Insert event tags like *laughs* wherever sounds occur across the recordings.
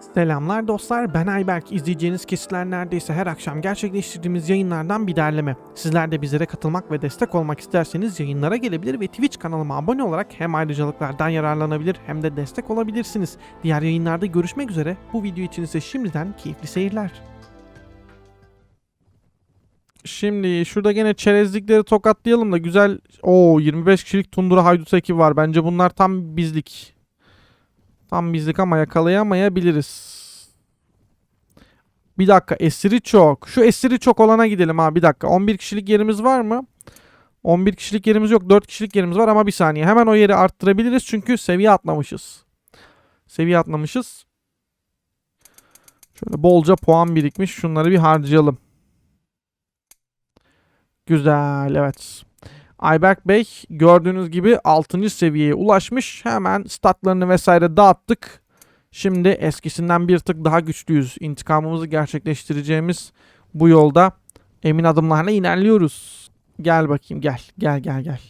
Selamlar dostlar ben Ayberk. İzleyeceğiniz kesitler neredeyse her akşam gerçekleştirdiğimiz yayınlardan bir derleme. Sizler de bizlere katılmak ve destek olmak isterseniz yayınlara gelebilir ve Twitch kanalıma abone olarak hem ayrıcalıklardan yararlanabilir hem de destek olabilirsiniz. Diğer yayınlarda görüşmek üzere. Bu video için ise şimdiden keyifli seyirler. Şimdi şurada gene çerezlikleri tokatlayalım da güzel. Oo 25 kişilik Tundra Haydut ekibi var. Bence bunlar tam bizlik. Tam bizlik ama yakalayamayabiliriz. Bir dakika esiri çok. Şu esiri çok olana gidelim ha bir dakika. 11 kişilik yerimiz var mı? 11 kişilik yerimiz yok. 4 kişilik yerimiz var ama bir saniye. Hemen o yeri arttırabiliriz çünkü seviye atlamışız. Seviye atlamışız. Şöyle bolca puan birikmiş. Şunları bir harcayalım. Güzel evet. Ayberk Bey gördüğünüz gibi 6. seviyeye ulaşmış. Hemen statlarını vesaire dağıttık. Şimdi eskisinden bir tık daha güçlüyüz. İntikamımızı gerçekleştireceğimiz bu yolda emin adımlarla ilerliyoruz. Gel bakayım gel. Gel gel gel.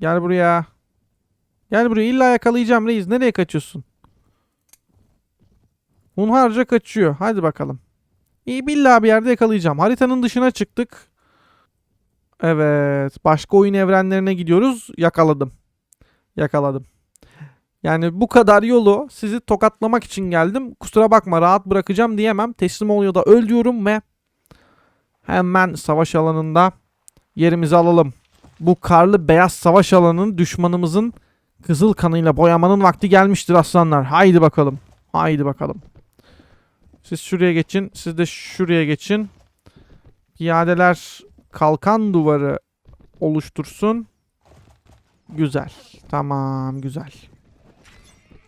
Gel buraya. Gel buraya illa yakalayacağım reis. Nereye kaçıyorsun? Hunharca kaçıyor. Hadi bakalım. İyi billa bir yerde yakalayacağım. Haritanın dışına çıktık. Evet. Başka oyun evrenlerine gidiyoruz. Yakaladım. Yakaladım. Yani bu kadar yolu sizi tokatlamak için geldim. Kusura bakma rahat bırakacağım diyemem. Teslim oluyor da öl diyorum ve hemen savaş alanında yerimizi alalım. Bu karlı beyaz savaş alanının düşmanımızın kızıl kanıyla boyamanın vakti gelmiştir aslanlar. Haydi bakalım. Haydi bakalım. Siz şuraya geçin. Siz de şuraya geçin. Piyadeler kalkan duvarı oluştursun. Güzel. Tamam güzel.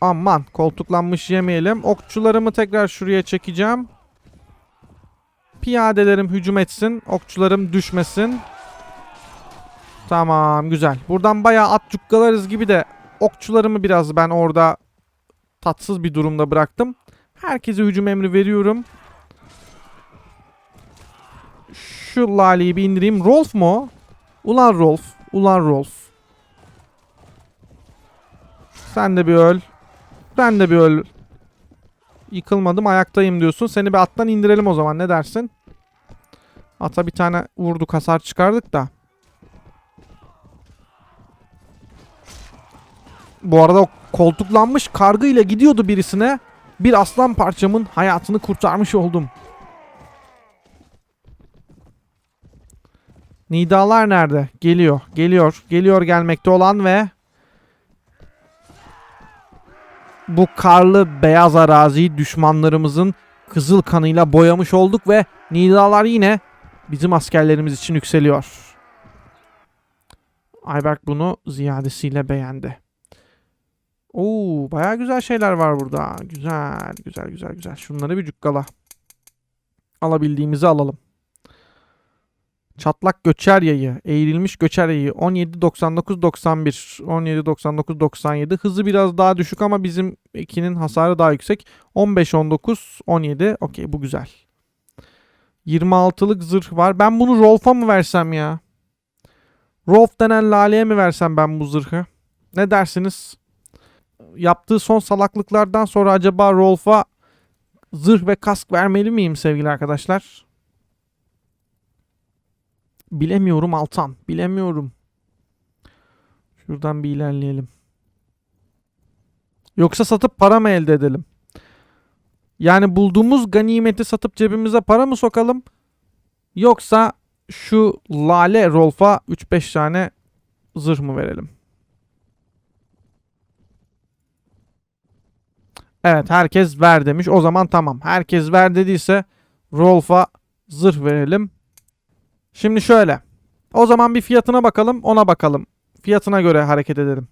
Aman koltuklanmış yemeyelim. Okçularımı tekrar şuraya çekeceğim. Piyadelerim hücum etsin. Okçularım düşmesin. Tamam güzel. Buradan bayağı at cukkalarız gibi de okçularımı biraz ben orada tatsız bir durumda bıraktım. Herkese hücum emri veriyorum. Şu laleyi bir indireyim. Rolf mu? Ulan Rolf. Ulan Rolf. Sen de bir öl. Sen de bir öl. Yıkılmadım ayaktayım diyorsun. Seni bir attan indirelim o zaman ne dersin? Ata bir tane vurduk hasar çıkardık da. Bu arada o koltuklanmış kargı ile gidiyordu birisine. Bir aslan parçamın hayatını kurtarmış oldum. Nidalar nerede? Geliyor, geliyor, geliyor gelmekte olan ve bu karlı beyaz araziyi düşmanlarımızın kızıl kanıyla boyamış olduk ve nidalar yine bizim askerlerimiz için yükseliyor. Ayberk bunu ziyadesiyle beğendi. Oo, baya güzel şeyler var burada. Güzel, güzel, güzel, güzel. Şunları bir cukkala. Alabildiğimizi alalım. Çatlak göçer yayı, eğrilmiş göçer yayı 17.99.91, 17.99.97. Hızı biraz daha düşük ama bizim ikinin hasarı daha yüksek. 15.19, 17. Okey bu güzel. 26'lık zırh var. Ben bunu Rolf'a mı versem ya? Rolf denen laleye mi versem ben bu zırhı? Ne dersiniz? Yaptığı son salaklıklardan sonra acaba Rolf'a zırh ve kask vermeli miyim sevgili arkadaşlar? Bilemiyorum Altan. Bilemiyorum. Şuradan bir ilerleyelim. Yoksa satıp para mı elde edelim? Yani bulduğumuz ganimeti satıp cebimize para mı sokalım? Yoksa şu lale Rolf'a 3-5 tane zırh mı verelim? Evet herkes ver demiş. O zaman tamam. Herkes ver dediyse Rolf'a zırh verelim. Şimdi şöyle. O zaman bir fiyatına bakalım ona bakalım. Fiyatına göre hareket edelim.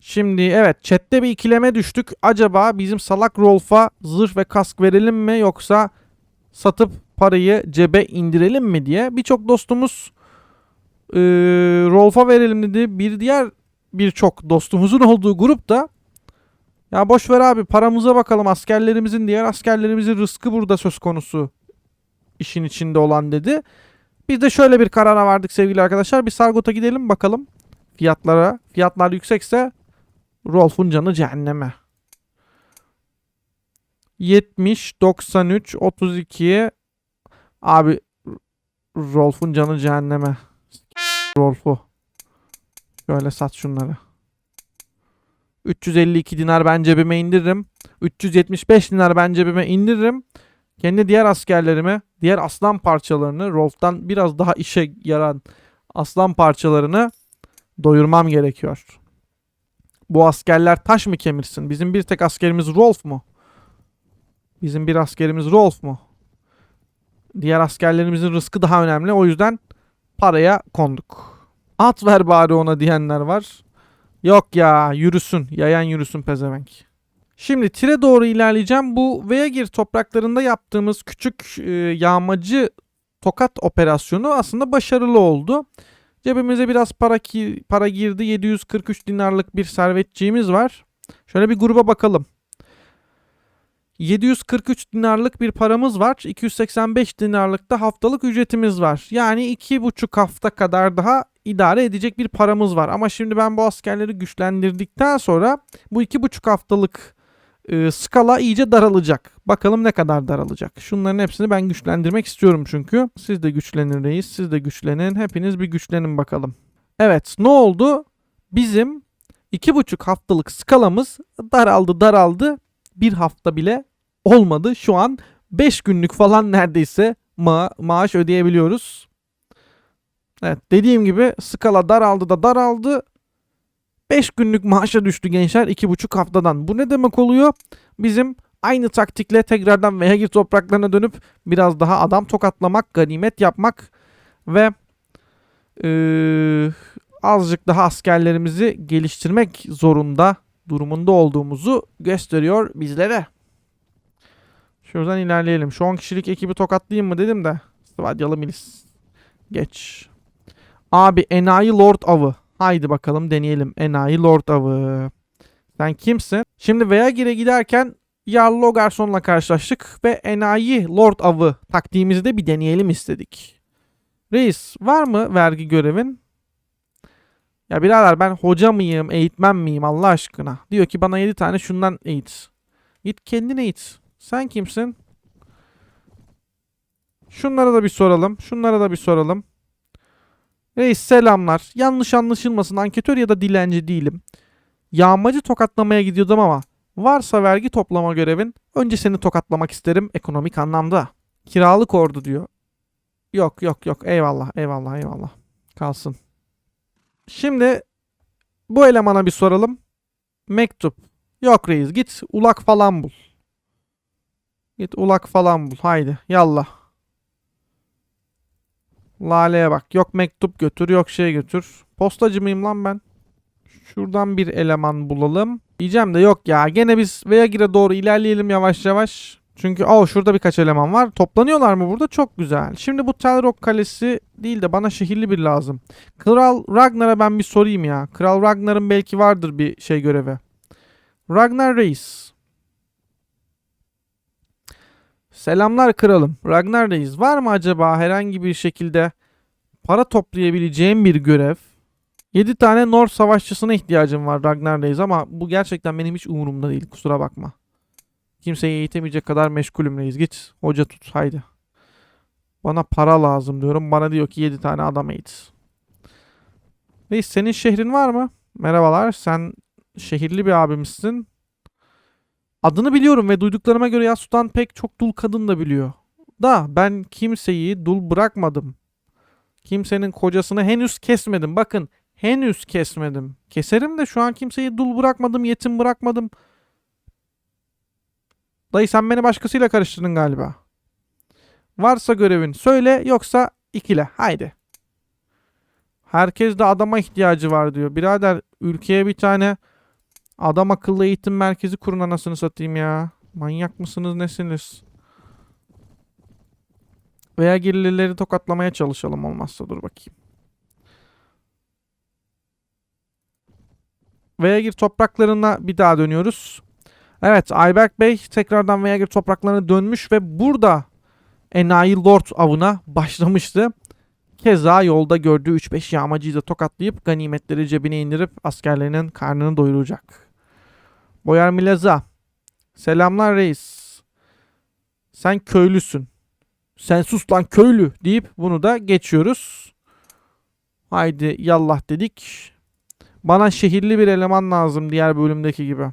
Şimdi evet chatte bir ikileme düştük. Acaba bizim salak Rolf'a zırh ve kask verelim mi yoksa satıp parayı cebe indirelim mi diye. Birçok dostumuz eee Rolf'a verelim dedi. Bir diğer birçok dostumuzun *laughs* olduğu grup da ya boş ver abi paramıza bakalım askerlerimizin diğer askerlerimizin rızkı burada söz konusu işin içinde olan dedi. Biz de şöyle bir karara vardık sevgili arkadaşlar. Bir Sargot'a gidelim bakalım fiyatlara. Fiyatlar yüksekse Rolf'un canı cehenneme. 70, 93, 32. Abi Rolf'un canı cehenneme. Rolf'u. Şöyle sat şunları. 352 dinar ben cebime indiririm. 375 dinar ben cebime indiririm. Kendi diğer askerlerimi, diğer aslan parçalarını, Rolf'tan biraz daha işe yaran aslan parçalarını doyurmam gerekiyor. Bu askerler taş mı kemirsin? Bizim bir tek askerimiz Rolf mu? Bizim bir askerimiz Rolf mu? Diğer askerlerimizin rızkı daha önemli. O yüzden paraya konduk. At ver bari ona diyenler var. Yok ya yürüsün. Yayan yürüsün pezevenk. Şimdi tire doğru ilerleyeceğim. Bu Veagir topraklarında yaptığımız küçük e, yağmacı tokat operasyonu aslında başarılı oldu. Cebimize biraz para ki, para girdi. 743 dinarlık bir servetçiğimiz var. Şöyle bir gruba bakalım. 743 dinarlık bir paramız var. 285 dinarlık da haftalık ücretimiz var. Yani 2,5 hafta kadar daha idare edecek bir paramız var. Ama şimdi ben bu askerleri güçlendirdikten sonra bu 2,5 haftalık e, skala iyice daralacak. Bakalım ne kadar daralacak. Şunların hepsini ben güçlendirmek istiyorum çünkü. Siz de güçlenin reis. Siz de güçlenin. Hepiniz bir güçlenin bakalım. Evet ne oldu? Bizim 2,5 haftalık skalamız daraldı daraldı. Bir hafta bile olmadı. Şu an 5 günlük falan neredeyse ma maaş ödeyebiliyoruz. Evet dediğim gibi skala daraldı da daraldı. 5 günlük maaşa düştü gençler 2,5 haftadan. Bu ne demek oluyor? Bizim aynı taktikle tekrardan Vehagir topraklarına dönüp biraz daha adam tokatlamak, ganimet yapmak ve eee, azıcık daha askerlerimizi geliştirmek zorunda durumunda olduğumuzu gösteriyor bizlere. Şuradan ilerleyelim. Şu 10 kişilik ekibi tokatlayayım mı dedim de. Svadyalı milis. Geç. Abi enayi lord avı. Haydi bakalım deneyelim. Enayi lord avı. Sen kimsin? Şimdi Veagir'e giderken Yarlı Ogarson'la karşılaştık ve enayi lord avı taktiğimizi de bir deneyelim istedik. Reis var mı vergi görevin? Ya birader ben hoca mıyım, eğitmen miyim Allah aşkına? Diyor ki bana 7 tane şundan eğit. Git kendin eğit. Sen kimsin? Şunlara da bir soralım. Şunlara da bir soralım. Reis selamlar. Yanlış anlaşılmasın anketör ya da dilenci değilim. Yağmacı tokatlamaya gidiyordum ama varsa vergi toplama görevin önce seni tokatlamak isterim ekonomik anlamda. Kiralık ordu diyor. Yok yok yok eyvallah eyvallah eyvallah. Kalsın. Şimdi bu elemana bir soralım. Mektup. Yok reis git ulak falan bul. Git ulak falan bul. Haydi yallah. Lale'ye bak. Yok mektup götür yok şey götür. Postacı mıyım lan ben? Şuradan bir eleman bulalım. Diyeceğim de yok ya. Gene biz Veagir'e doğru ilerleyelim yavaş yavaş. Çünkü o şurada birkaç eleman var. Toplanıyorlar mı burada? Çok güzel. Şimdi bu Telrok Kalesi değil de bana şehirli bir lazım. Kral Ragnar'a ben bir sorayım ya. Kral Ragnar'ın belki vardır bir şey görevi. Ragnar Reis. Selamlar kralım. Ragnar Reis. Var mı acaba herhangi bir şekilde para toplayabileceğim bir görev? 7 tane Nor savaşçısına ihtiyacım var Ragnar Reis ama bu gerçekten benim hiç umurumda değil. Kusura bakma. Kimseyi eğitemeyecek kadar meşgulüm reis. Git hoca tut haydi. Bana para lazım diyorum. Bana diyor ki 7 tane adam eğit. Reis senin şehrin var mı? Merhabalar. Sen şehirli bir abimizsin. Adını biliyorum ve duyduklarıma göre Yasutan pek çok dul kadın da biliyor. Da ben kimseyi dul bırakmadım. Kimsenin kocasını henüz kesmedim. Bakın henüz kesmedim. Keserim de şu an kimseyi dul bırakmadım, yetim bırakmadım. Dayı sen beni başkasıyla karıştırdın galiba. Varsa görevin söyle yoksa ikile. Haydi. Herkes de adama ihtiyacı var diyor. Birader ülkeye bir tane adam akıllı eğitim merkezi kurun anasını satayım ya. Manyak mısınız nesiniz? Veya gerileri tokatlamaya çalışalım olmazsa dur bakayım. Veya topraklarına bir daha dönüyoruz. Evet Ayberk Bey tekrardan Veagir topraklarına dönmüş ve burada Enayi Lord avına başlamıştı. Keza yolda gördüğü 3-5 yağmacıyı da tokatlayıp ganimetleri cebine indirip askerlerinin karnını doyuracak. Boyar Milaza. Selamlar reis. Sen köylüsün. Sen sus lan köylü deyip bunu da geçiyoruz. Haydi yallah dedik. Bana şehirli bir eleman lazım diğer bölümdeki gibi.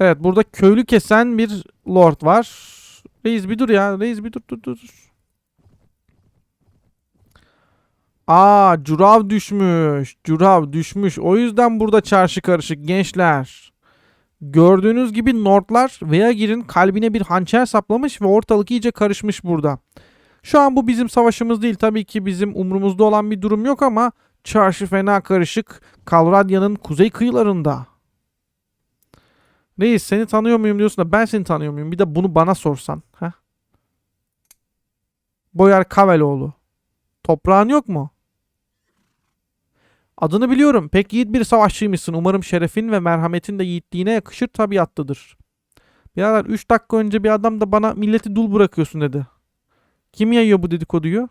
Evet burada köylü kesen bir lord var. Reis bir dur ya. Reis bir dur dur dur. dur. Aa curav düşmüş. Curav düşmüş. O yüzden burada çarşı karışık gençler. Gördüğünüz gibi Nordlar Veagir'in kalbine bir hançer saplamış ve ortalık iyice karışmış burada. Şu an bu bizim savaşımız değil. Tabii ki bizim umrumuzda olan bir durum yok ama çarşı fena karışık. Kalradya'nın kuzey kıyılarında. Reis seni tanıyor muyum diyorsun da ben seni tanıyor muyum? Bir de bunu bana sorsan. Heh. Boyar Kaveloğlu. Toprağın yok mu? Adını biliyorum. Pek yiğit bir savaşçıymışsın. Umarım şerefin ve merhametin de yiğitliğine yakışır tabiatlıdır. Birader 3 dakika önce bir adam da bana milleti dul bırakıyorsun dedi. Kim yayıyor bu dedikoduyu?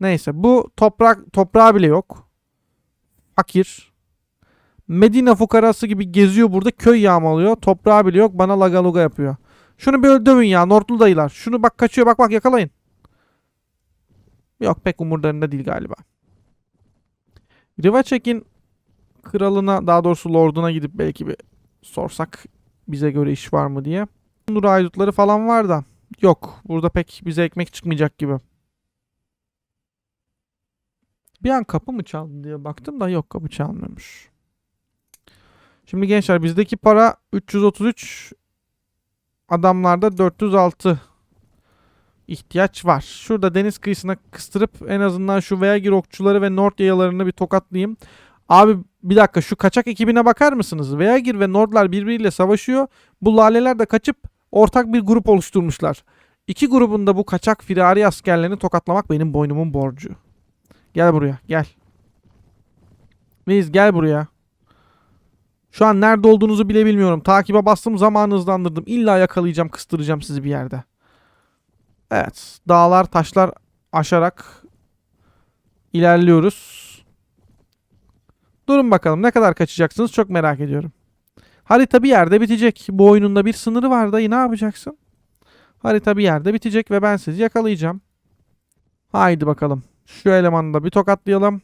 Neyse bu toprak toprağı bile yok. Fakir. Medine fukarası gibi geziyor burada köy yağmalıyor. Toprağı bile yok bana lagaluga yapıyor. Şunu bir dövün ya Nortlu dayılar. Şunu bak kaçıyor bak bak yakalayın. Yok pek umurlarında değil galiba. Rivacek'in kralına daha doğrusu lorduna gidip belki bir sorsak bize göre iş var mı diye. Nur aydutları falan var da yok burada pek bize ekmek çıkmayacak gibi. Bir an kapı mı çaldı diye baktım da yok kapı çalmıyormuş. Şimdi gençler bizdeki para 333 adamlarda 406 ihtiyaç var. Şurada deniz kıyısına kıstırıp en azından şu Veagir okçuları ve Nord yayalarını bir tokatlayayım. Abi bir dakika şu kaçak ekibine bakar mısınız? Veagir ve Nordlar birbiriyle savaşıyor. Bu laleler de kaçıp ortak bir grup oluşturmuşlar. İki grubun da bu kaçak firari askerlerini tokatlamak benim boynumun borcu. Gel buraya gel. Reis gel buraya. Şu an nerede olduğunuzu bile bilmiyorum. Takibe bastım zamanı hızlandırdım. İlla yakalayacağım kıstıracağım sizi bir yerde. Evet. Dağlar taşlar aşarak ilerliyoruz. Durun bakalım ne kadar kaçacaksınız çok merak ediyorum. Harita bir yerde bitecek. Bu oyunun da bir sınırı var dayı ne yapacaksın? Harita bir yerde bitecek ve ben sizi yakalayacağım. Haydi bakalım. Şu elemanı da bir tokatlayalım.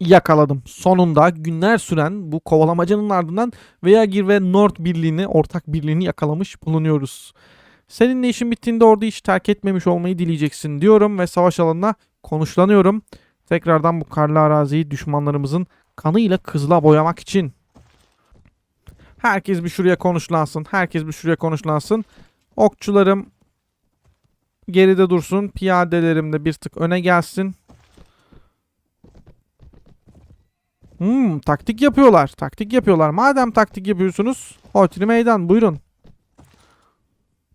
Yakaladım. Sonunda günler süren bu kovalamacanın ardından Veagir ve Nord birliğini, ortak birliğini yakalamış bulunuyoruz. Seninle işin bittiğinde orada hiç terk etmemiş olmayı dileyeceksin diyorum ve savaş alanına konuşlanıyorum. Tekrardan bu karlı araziyi düşmanlarımızın kanıyla kızıla boyamak için. Herkes bir şuraya konuşlansın. Herkes bir şuraya konuşlansın. Okçularım geride dursun. Piyadelerim de bir tık öne gelsin. Hmm, taktik yapıyorlar. Taktik yapıyorlar. Madem taktik yapıyorsunuz, Hotri meydan buyurun.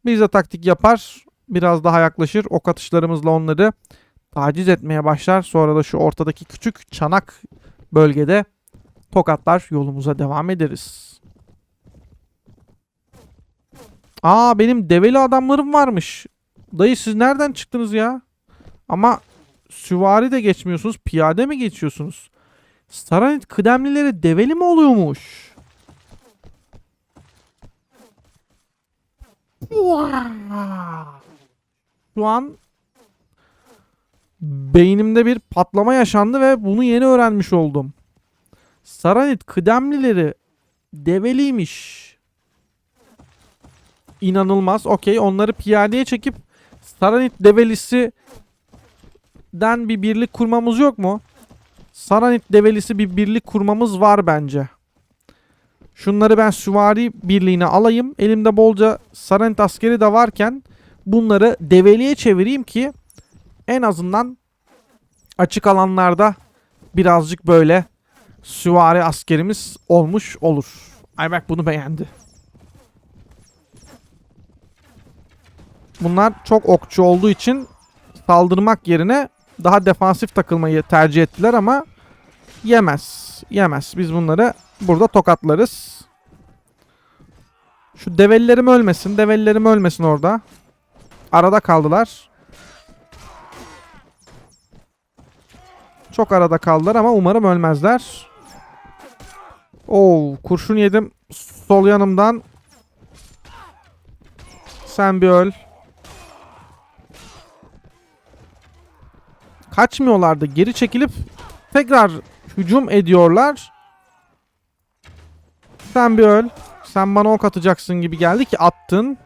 Biz de taktik yapar. Biraz daha yaklaşır. Ok atışlarımızla onları taciz etmeye başlar. Sonra da şu ortadaki küçük çanak bölgede tokatlar yolumuza devam ederiz. Aa benim develi adamlarım varmış. Dayı siz nereden çıktınız ya? Ama süvari de geçmiyorsunuz. Piyade mi geçiyorsunuz? Saranit kıdemlileri develi mi oluyormuş? Şu an beynimde bir patlama yaşandı ve bunu yeni öğrenmiş oldum. Saranit kıdemlileri develiymiş. İnanılmaz. Okey onları piyadeye çekip Saranit develisi den bir birlik kurmamız yok mu? Saranit develisi bir birlik kurmamız var bence. Şunları ben süvari birliğine alayım. Elimde bolca Saranit askeri de varken bunları develiye çevireyim ki en azından açık alanlarda birazcık böyle süvari askerimiz olmuş olur. Ayberk bunu beğendi. Bunlar çok okçu olduğu için saldırmak yerine daha defansif takılmayı tercih ettiler ama yemez. Yemez. Biz bunları burada tokatlarız. Şu develilerim ölmesin. Develilerim ölmesin orada. Arada kaldılar. Çok arada kaldılar ama umarım ölmezler. Oo, kurşun yedim sol yanımdan. Sen bir öl. Kaçmıyorlardı. Geri çekilip tekrar hücum ediyorlar. Sen bir öl. Sen bana ok atacaksın gibi geldi ki attın.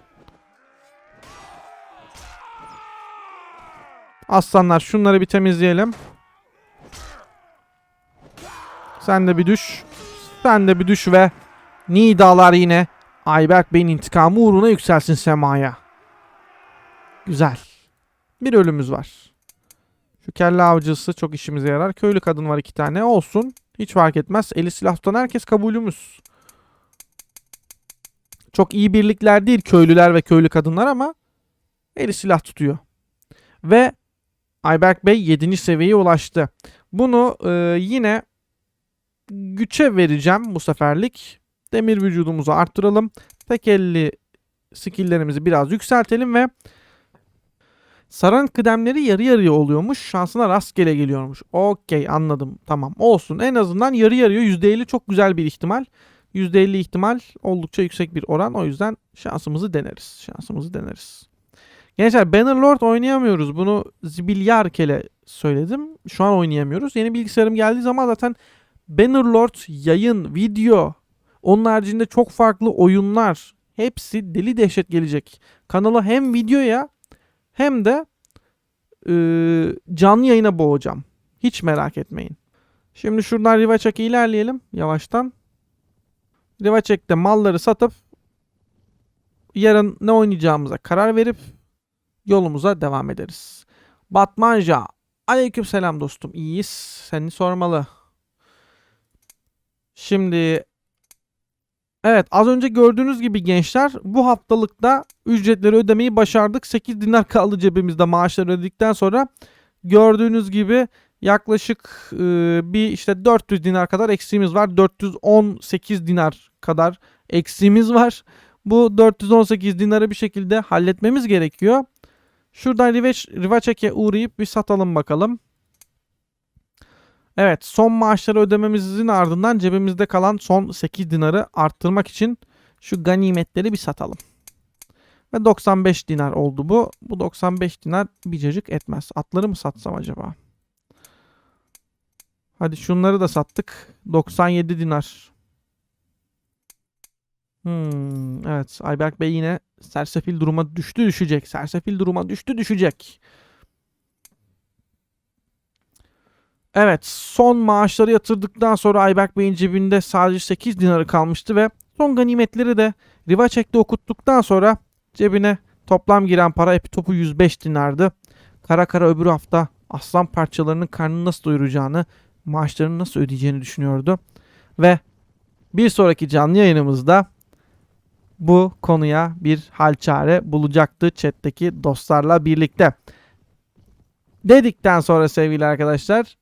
Aslanlar şunları bir temizleyelim. Sen de bir düş. Sen de bir düş ve Nidalar yine Ayberk Bey'in intikamı uğruna yükselsin semaya. Güzel. Bir ölümümüz var. Şu kelle avcısı çok işimize yarar. Köylü kadın var iki tane. Olsun. Hiç fark etmez. Eli silah tutan herkes kabulümüz. Çok iyi birlikler değil köylüler ve köylü kadınlar ama eli silah tutuyor. Ve Ayberk Bey 7. seviyeye ulaştı. Bunu e, yine güçe vereceğim bu seferlik. Demir vücudumuzu arttıralım. Tek elli skilllerimizi biraz yükseltelim ve saran kıdemleri yarı yarıya oluyormuş. Şansına rastgele geliyormuş. Okey anladım. Tamam olsun. En azından yarı yarıya %50 çok güzel bir ihtimal. %50 ihtimal oldukça yüksek bir oran. O yüzden şansımızı deneriz. Şansımızı deneriz. Gençler Bannerlord oynayamıyoruz. Bunu zibilyar kele söyledim. Şu an oynayamıyoruz. Yeni bilgisayarım geldiği zaman zaten Bannerlord yayın, video, onun haricinde çok farklı oyunlar hepsi deli dehşet gelecek. Kanala hem videoya hem de e, canlı yayına boğacağım. Hiç merak etmeyin. Şimdi şuradan Rivaçak'a ilerleyelim yavaştan. Rivaçak'ta malları satıp yarın ne oynayacağımıza karar verip yolumuza devam ederiz. Batmanja. Aleyküm selam dostum. İyiyiz. Seni sormalı. Şimdi Evet az önce gördüğünüz gibi gençler bu haftalıkta ücretleri ödemeyi başardık. 8 dinar kaldı cebimizde maaşları ödedikten sonra gördüğünüz gibi yaklaşık e, bir işte 400 dinar kadar eksiğimiz var. 418 dinar kadar eksiğimiz var. Bu 418 dinarı bir şekilde halletmemiz gerekiyor. Şuradan Rivaçek'e uğrayıp bir satalım bakalım. Evet son maaşları ödememizin ardından cebimizde kalan son 8 dinarı arttırmak için şu ganimetleri bir satalım. Ve 95 dinar oldu bu. Bu 95 dinar bir cacık etmez. Atları mı satsam acaba? Hadi şunları da sattık. 97 dinar. Hmm, evet Ayberk Bey yine sersefil duruma düştü düşecek. Sersefil duruma düştü düşecek. Evet son maaşları yatırdıktan sonra Ayberk Bey'in cebinde sadece 8 dinarı kalmıştı ve son ganimetleri de Rivaçek'te okuttuktan sonra cebine toplam giren para epitopu 105 dinardı. Kara kara öbür hafta aslan parçalarının karnını nasıl doyuracağını, maaşlarını nasıl ödeyeceğini düşünüyordu. Ve bir sonraki canlı yayınımızda bu konuya bir hal çare bulacaktı chat'teki dostlarla birlikte. Dedikten sonra sevgili arkadaşlar